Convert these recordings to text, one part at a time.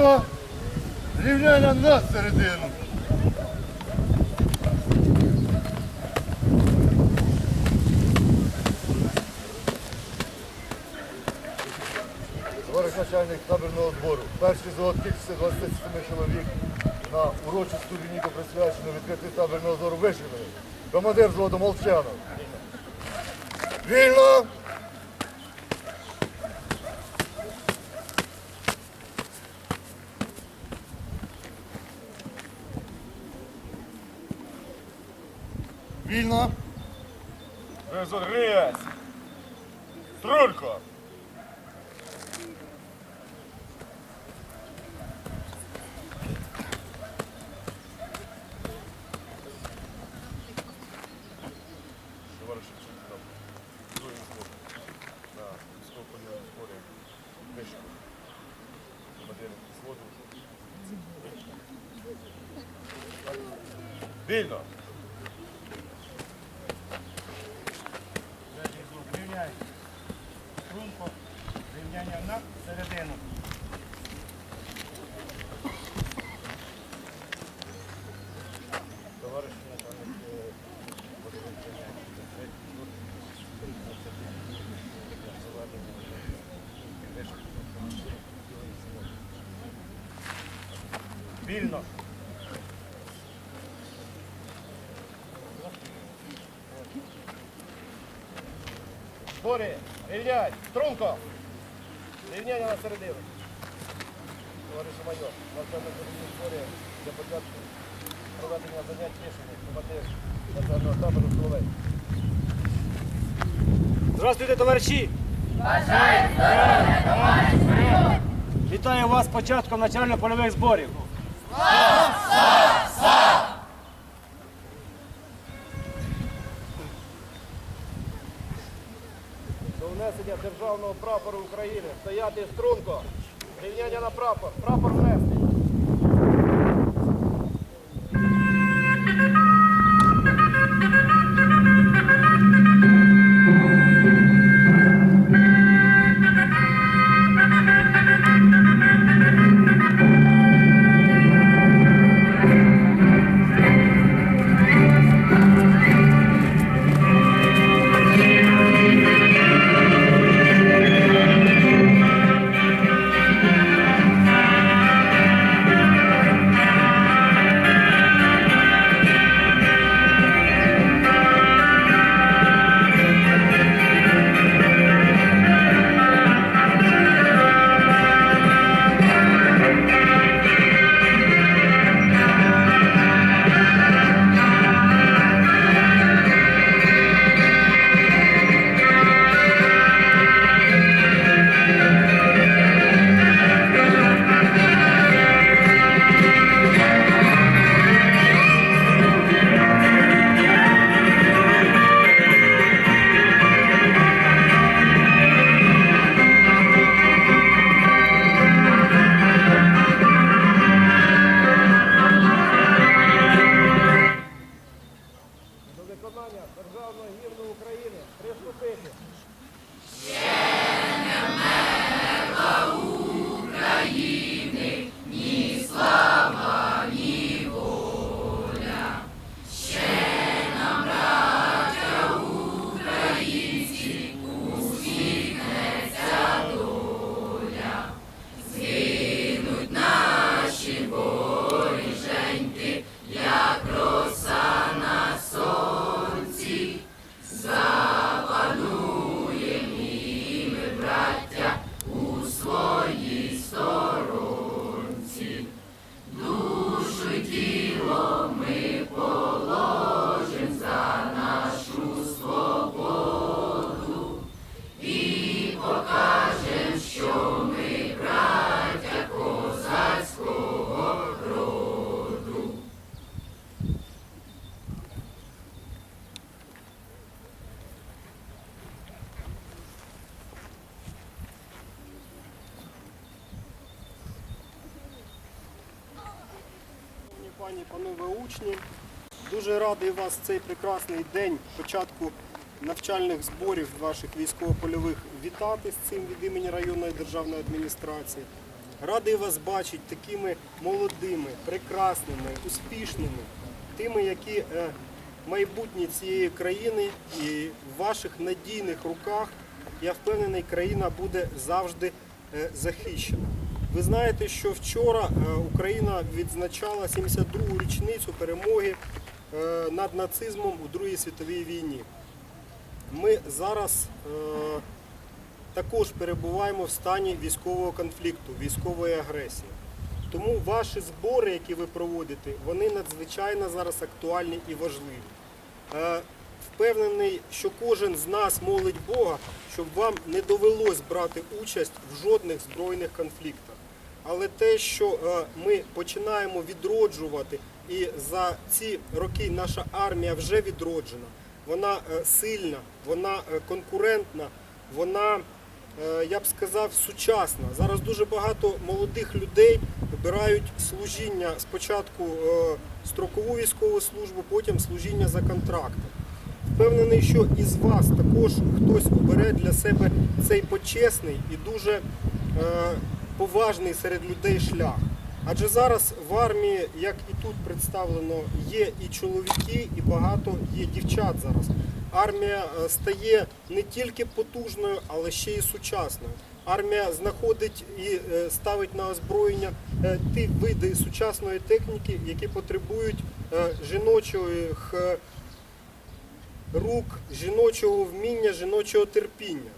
Струнко, рівняння на середину. Товариш начальник табірного збору. Перший кількості 27 чоловік на урочисту лінійку присвячену відкритий табірного збору вишиканий. Командир взводу Молчанов. Вільно! Вільно! Розогріясь! Струнко! Товариш Шевченко, там, другий взвод. На військово-полівому зборі. Вишку. Командир взводу. Вільно! Рівняй. Струнко. Рівняння на середину. Товариш начальник е, бойових рівнянь. Це тут заведення вишки. Вільно. Збори. Рівняй. Струнко. Рівняння на середину. Товаришу майор, на цьому зборі для початку проведення занять рішення командир національного табору Соловей. Здравствуйте, товариші! Вітаю вас з початком навчально-польових зборів. До внесення державного прапору України стояти струнко. Рівняння на прапор. Прапор внести. Учні, дуже радий вас цей прекрасний день початку навчальних зборів ваших військово-польових вітати з цим від імені районної державної адміністрації. Радий вас бачити такими молодими, прекрасними, успішними, тими, які е, майбутнє цієї країни і в ваших надійних руках, я впевнений, країна буде завжди е, захищена. Ви знаєте, що вчора е, Україна відзначала 72-гу річницю перемоги е, над нацизмом у Другій світовій війні. Ми зараз е, також перебуваємо в стані військового конфлікту, військової агресії. Тому ваші збори, які ви проводите, вони надзвичайно зараз актуальні і важливі. Впевнений, що кожен з нас молить Бога, щоб вам не довелось брати участь в жодних збройних конфліктах. Але те, що е, ми починаємо відроджувати, і за ці роки наша армія вже відроджена, вона е, сильна, вона е, конкурентна, вона, я б сказав, сучасна. Зараз дуже багато молодих людей вибирають служіння спочатку строкову військову службу, потім служіння за контрактом. Впевнений, що із вас також хтось обере для себе цей почесний і дуже поважний серед людей шлях. Адже зараз в армії, як і тут представлено, є і чоловіки, і багато є дівчат зараз. Армія е, стає не тільки потужною, але ще й сучасною. Армія знаходить і е, ставить на озброєння е, ті види сучасної техніки, які потребують жіночих рук, жіночого вміння, жіночого терпіння.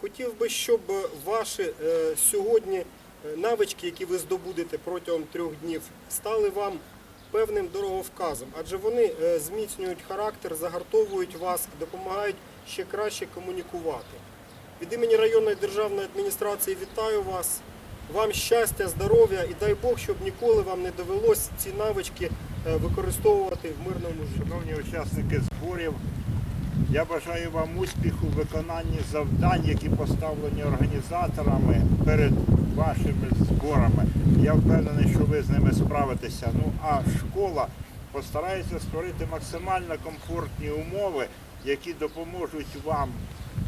Хотів би, щоб ваші е, сьогодні е, навички, які ви здобудете протягом трьох днів, стали вам певним дороговказом, адже вони е, зміцнюють характер, загартовують вас, допомагають ще краще комунікувати. Від імені районної державної адміністрації вітаю вас. Вам щастя, здоров'я і дай Бог, щоб ніколи вам не довелось ці навички використовувати в мирному житті. Шановні учасники зборів, я бажаю вам успіху в виконанні завдань, які поставлені організаторами перед вашими зборами. Я впевнений, що ви з ними справитеся. Ну а школа постарається створити максимально комфортні умови, які допоможуть вам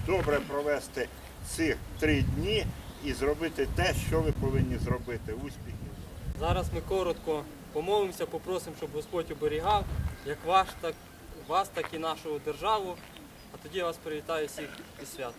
добре провести ці три дні і зробити те, що ви повинні зробити. Успіхів! Зараз ми коротко помолимося, попросимо, щоб Господь оберігав як ваш, так, вас, так і нашу державу. А тоді я вас привітаю всіх і свято.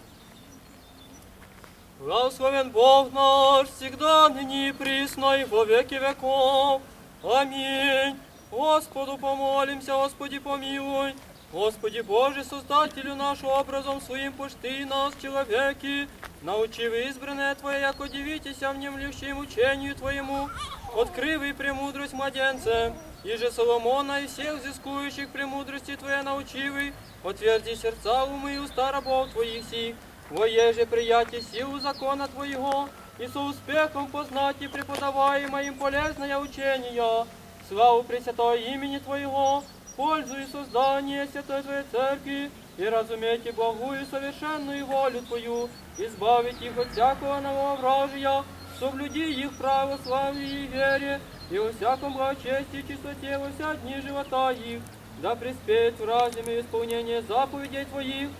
Благословен Бог наш, всегда, ныне и присно, и во веки веков. Аминь. Господу помолимся, Господи помилуй. Господи Боже, Создателю наш образом своим пошти нас, человеки, научи вы избранное Твое, яко дивитеся внемлющим учению Твоему, открывай премудрость младенцам, и же Соломона и всех взыскующих премудрости Твоей научивый, отверди сердца умы и уста рабов Твоих сих, воеже приятие силу закона Твоего, и со успехом познать и преподаваемое им полезное учение, славу Пресвятого имени Твоего, пользу и создание Святой Твоей Церкви, и разумейте благую совершенную волю Твою, избавить их от всякого нововражия, соблюди их православии и вере, и во всяком благочестии и чистоте во вся дни живота их, да приспеет в разуме исполнение заповедей Твоих,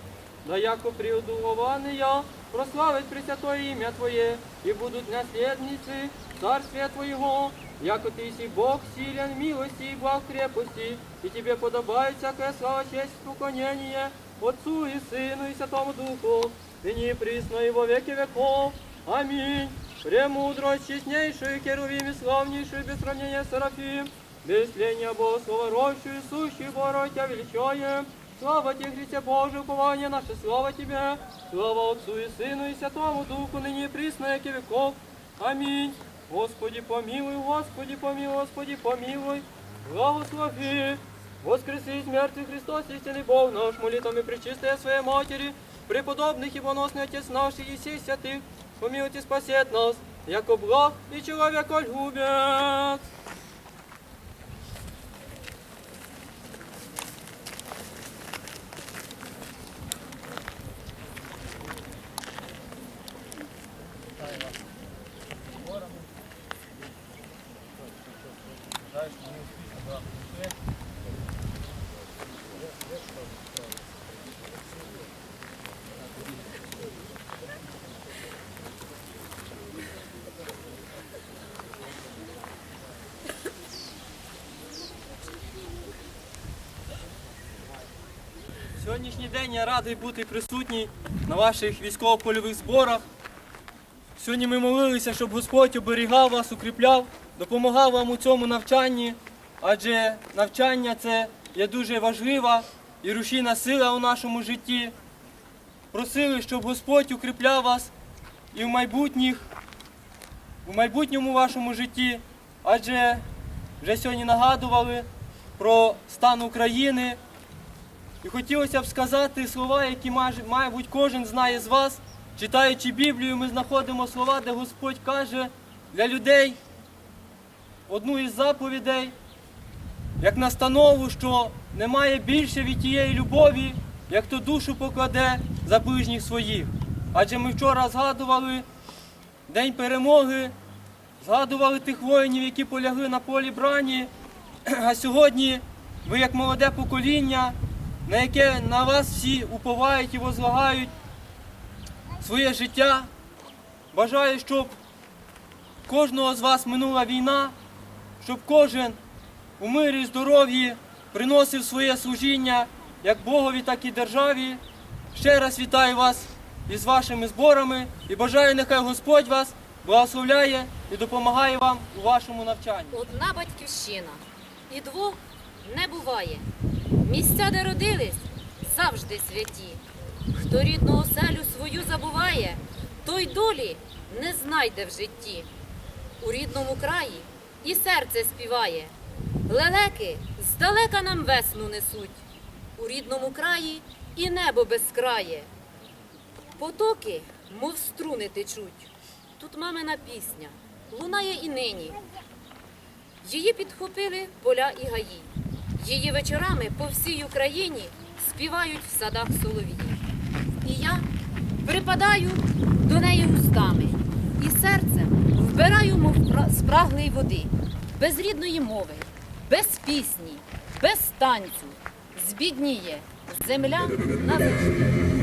да яко приудулованные прославить Пресвятое имя Твое, и будут наследницы Царствия Твоего, яко Ты си Бог силен, милости и благ крепости, и Тебе подобает всякая слава, честь и поклонение Отцу и Сыну и Святому Духу, ныне и присно и во веки веков. Аминь. Премудрость честнейшую, керувим и славнейшую, без сравнения Серафим, без тления Бога слова рощую, сущую Бога Тебя величаем. Слава Тебе, Христе Боже, упование наше, слава Тебе. Слава Отцу и Сыну и Святому Духу, ныне и присно, веки веков. Аминь. Господи помилуй, Господи помилуй, Господи помилуй. Благослови. Воскреси из мертвых Христос, истинный Бог наш, молитвами пречистая Своей Матери, преподобных и поносный Отец наш и всех святых, помилуйте спасет нас, яко благ и человеколюбец. Сьогоднішній день я радий бути присутній на ваших військово-польових зборах. Сьогодні ми молилися, щоб Господь оберігав вас, укріпляв, допомагав вам у цьому навчанні, адже навчання це є дуже важлива і рушійна сила у нашому житті. Просили, щоб Господь укріпляв вас і в майбутніх, у майбутньому вашому житті, адже вже сьогодні нагадували про стан України. І хотілося б сказати слова, які мабуть кожен знає з вас. Читаючи Біблію, ми знаходимо слова, де Господь каже для людей одну із заповідей, як настанову, що немає більше від тієї любові, як то душу покладе за ближніх своїх. Адже ми вчора згадували День перемоги, згадували тих воїнів, які полягли на полі брані. А сьогодні ви, як молоде покоління, на яке на вас всі уповають і возлагають своє життя, бажаю, щоб кожного з вас минула війна, щоб кожен у мирі і здоров'ї приносив своє служіння як Богові, так і державі. Ще раз вітаю вас із вашими зборами і бажаю, нехай Господь вас благословляє і допомагає вам у вашому навчанні. Одна батьківщина і двох не буває. Місця, де родились, завжди святі. Хто рідну оселю свою забуває, той долі не знайде в житті. У рідному краї і серце співає. Лелеки здалека нам весну несуть. У рідному краї і небо безкрає. Потоки, мов струни течуть. Тут мамина пісня лунає і нині. Її підхопили поля і гаї. Її вечорами по всій Україні співають в садах солов'ї. І я припадаю до неї устами і серцем вбираю, мов пра- спраглий води, без рідної мови, без пісні, без танцю. Збідніє земля назавжди. Літній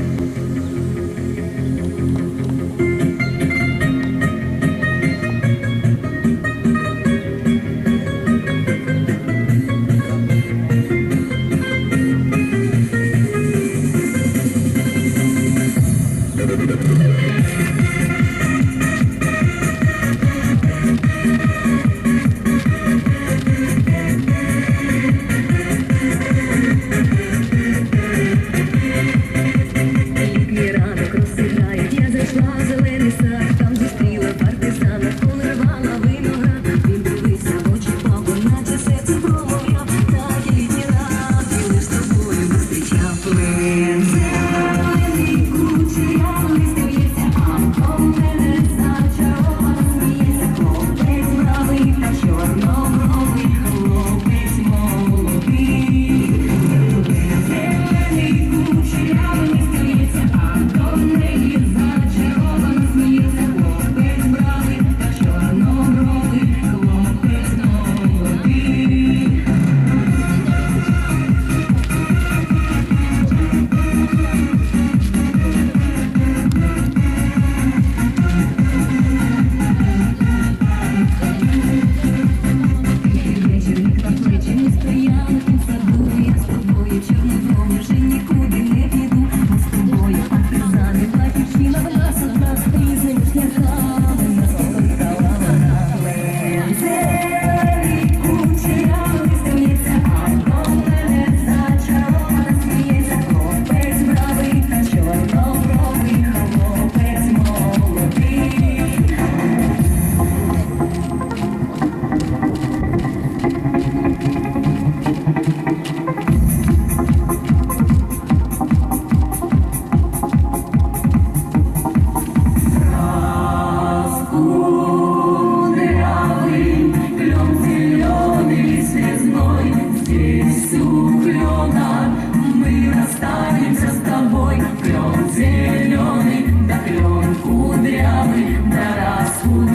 Ooh.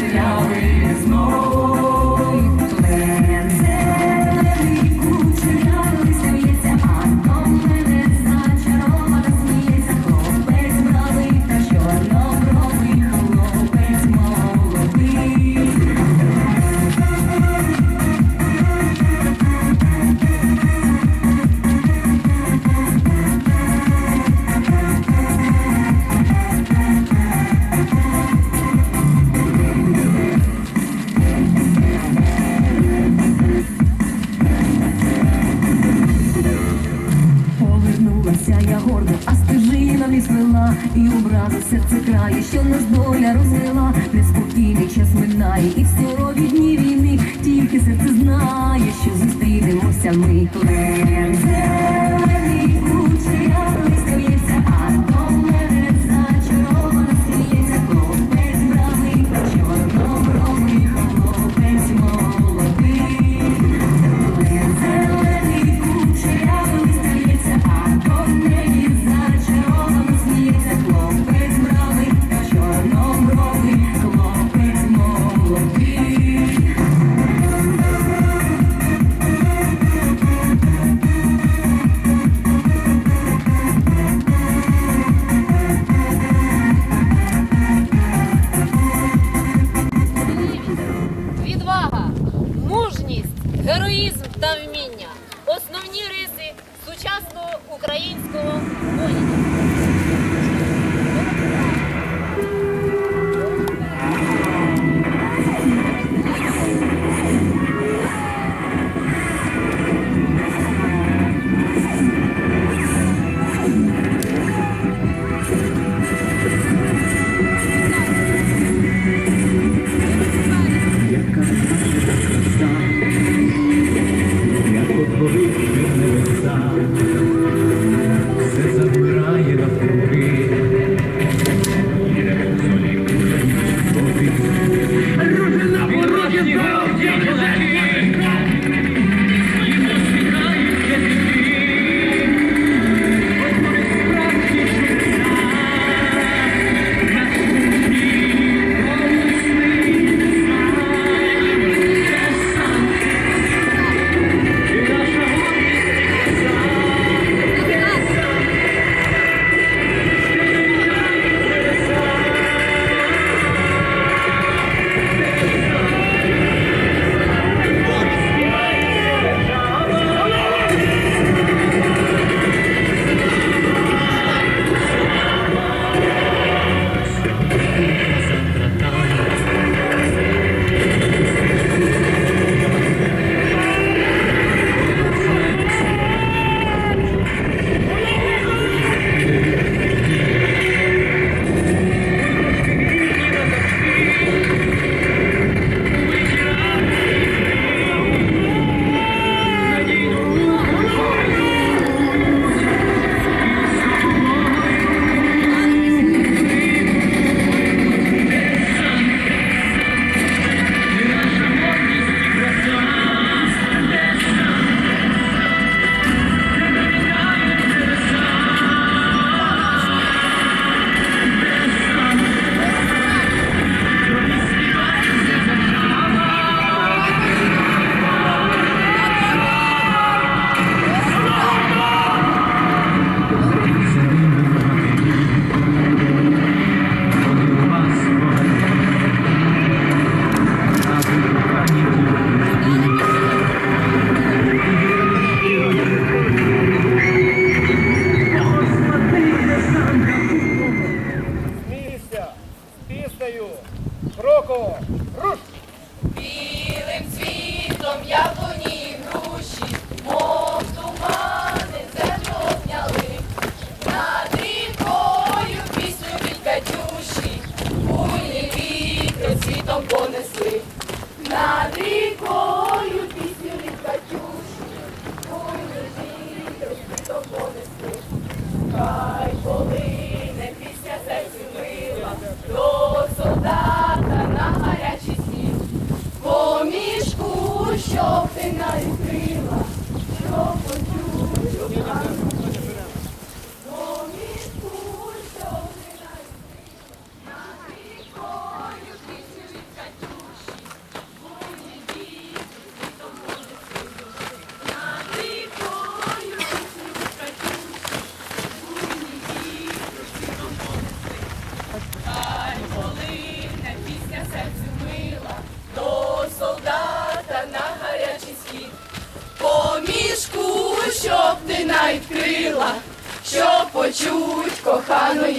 Піднявся я горда, а стежина вісвела і образи серце крає, що нас доля розвела, неспокійний час минає, і в сурові дні війни. Тільки серце знає, що зустрінемося ми. Коли. i'm Father,